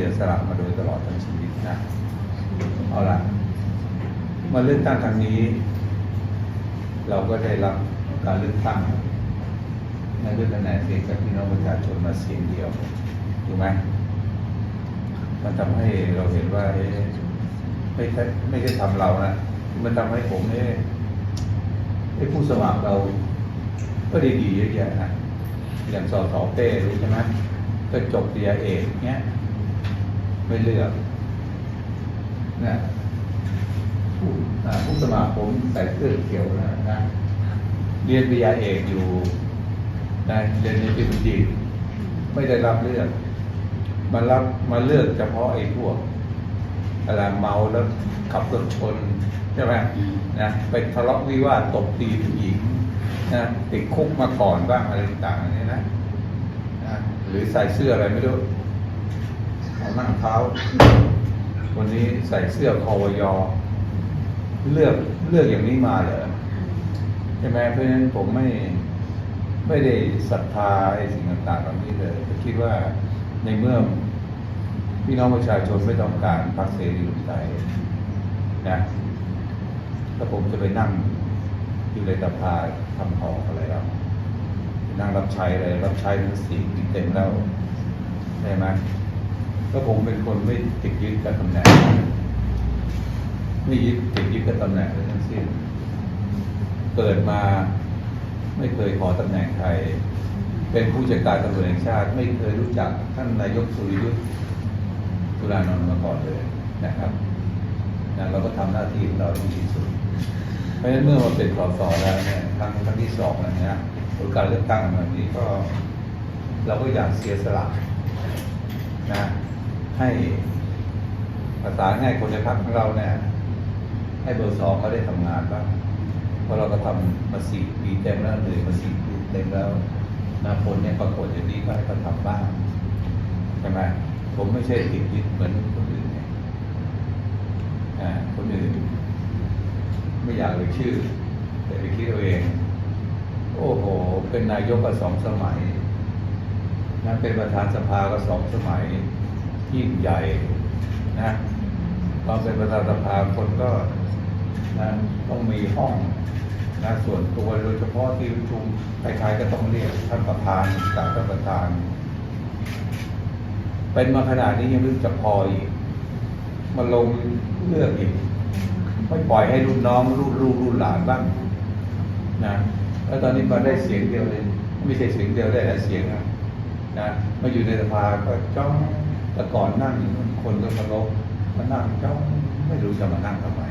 สียสละมาโดยตลอดทั้งชีวิตนะเอาละมาเลือกตั้งครั้งนี้ เราก็ได้รับการเลือกตั้งในเลือกคะแนนเสียงจากพี่น้องประชาชนมาเสียงเดียวถูกไหมมันทำให้เราเห็นว่าเอ๊ะไม่ใช่ไม่ใช่ทำเรานะมันทำให้ผมเนี่ยไอ้ผู้สมัครเรา ก็ดีๆเยอะแยะนะอย่างสอสอเต้รู้ใช่ไหมก็จบปริญญาเอกเนี้ย ไม่เลือกนะผู้ผู้สมัครผมใส่เสื้อเขียวนะนะเรียนปริญญาเอกอยู่นะเรียนในปีบัณฑิตไม่ได้รับเลือกมารับมาเลือกเฉพาะไอ้พวกอะไรเมาแล้วขับรถชนใช่ไหมนะไปทะเลาะวิวาทตบตีผู้หญิงนะติดคุกมาก่อนบ้างอะไรต่างๆนี่นะนะหรือใส่เสื้ออะไรไม่รู้ เอานั่งเท้า วันนี้ใส่เสื้อคอวยอเลือกเลือกอย่างนี้มาเหรอใช่ไหมเพราะฉะนั้นผมไม่ไม่ได้ศรัทธาไอ้สิ่งต่างๆเหล่านี้เลยคิดว่าในเมื่อพี่น้องประชาชนไม่ต้องการพรรคเสรีรวมไทยนะแล้วผมจะไปนั่งอยู่ในสภาทำหอกอะไรแล้วนั่งรับใช้อะไรรับใช้ทั้งสี่เต็มแล้วใช่ไหม ก็ผมเป็นคนไม่ติดยึดกับตำแหน่งไม่ยึดติดยึดกับตำแหน่งเลยทั้งสิ้นเกิดมาไม่เคยขอตำแหน่งใคร เป็นผู้จัดการตำรวจแห่งชาติ ไม่เคยรู้จักท่านนายกสุริยุทธ์ตุลานนท์มาก่อนเลยนะครับนะเราก็ทำหน้าที่ของเราที่ดีที่สุด เพราะฉะนั้นเมื่อมาเป็นสสแล้วเนี่ยครั้งครั้งที่สองแล้วเนี่ยผลการเลือกตั้งแบบนี้ก็ เราก็อยากเสียสละนะ ให้ภาษาง่ายคนในพักของเราเนี่ย ให้เบอร์สองเขาได้ทำงานบ้างเพราะเราก็ทำมาสี่ปีเต็มแล้วเหนื่อยมาสี่ปีเต็มแล้วนะผลเนี่ยปรากฏอย่างนี้ก็ให้เขาทำบ้างใช่ไหมผมไม่ใช่ติดยึดเหมือนคนอื่นเนี่ยอ่าคนอื่นไม่อยากเลยชื่อ แต่ไปคิดเอาเอง โอ้โห เป็นนายกก็สองสมัยนะเป็นประธานสภาก็สองสมัย ยิ่งใหญ่นะตอนเป็นประธานสภาคนก็นะต้องมีห้องนะส่วนตัวโดยเฉพาะที่ประชุมใครๆก็ต้องเรียกท่านประธานจากท่านประธาน เป็นมาขนาดนี้ยังไม่รู้จะพออีกมาลงเลือกอีกไม่ปล่อยให้รุ่นน้องรุ่นลูกรุ่นหลานบ้างนะแล้วตอนนี้มาได้เสียงเดียวเลย ไม่ใช่เสียงเดียวได้หลายเสียงนะนะมาอยู่ในสภาก็จ้อง แต่ก่อนนั่งคนก็เคารพมานั่งจ้องไม่รู้จะมานั่งทำไม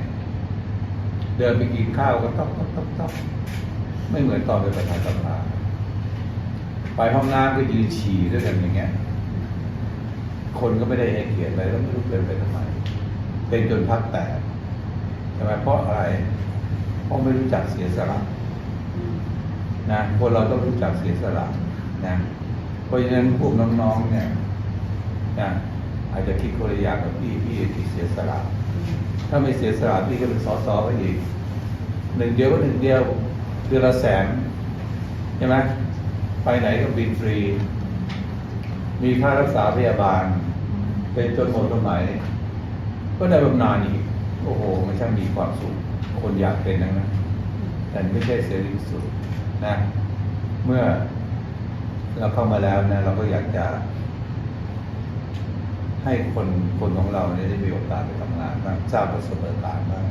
เดินไปกินข้าวก็ต๊อกต๊อกต๊อกต๊อกไม่เหมือนตอนเป็นประธานสภาไปห้องน้ำก็ยืนฉี่ด้วยกันอย่างเงี้ย คนก็ไม่ได้ให้เกียรติเลยแล้วไม่รู้เป็นไปทำไม เป็นจนพักแตกใช่ไมเพราะอะไร เพราะไม่รู้จักเสียสละนะคนเราต้องรู้จักเสียสละนะเพราะฉะนั้นพวกน้องๆเนี่ย นะอาจจะคิดคนละอย่างกับพี่พี่ที่เสียสละถ้าไม่เสียสละพี่ก็เป็นสอสอไปอีกหนึ่งเดียวก็หนึ่งเดียวเดือนละแสนใช่ไหมไปไหนก็บินฟรี มีค่ารักษาพยาบาล เป็นจนหมดสมัยก็ได้บำนาญอีก โอ้โห มันช่างมีความสุข คนอยากเป็นนะนะแต่ไม่ใช่เสรีสุดนะ เมื่อเราเข้ามาแล้วนะ เราก็อยากจะ ให้คนคนของเราเนี่ยได้มีโอกาสไปทำงานบ้างทราบประสบการณ์บ้าง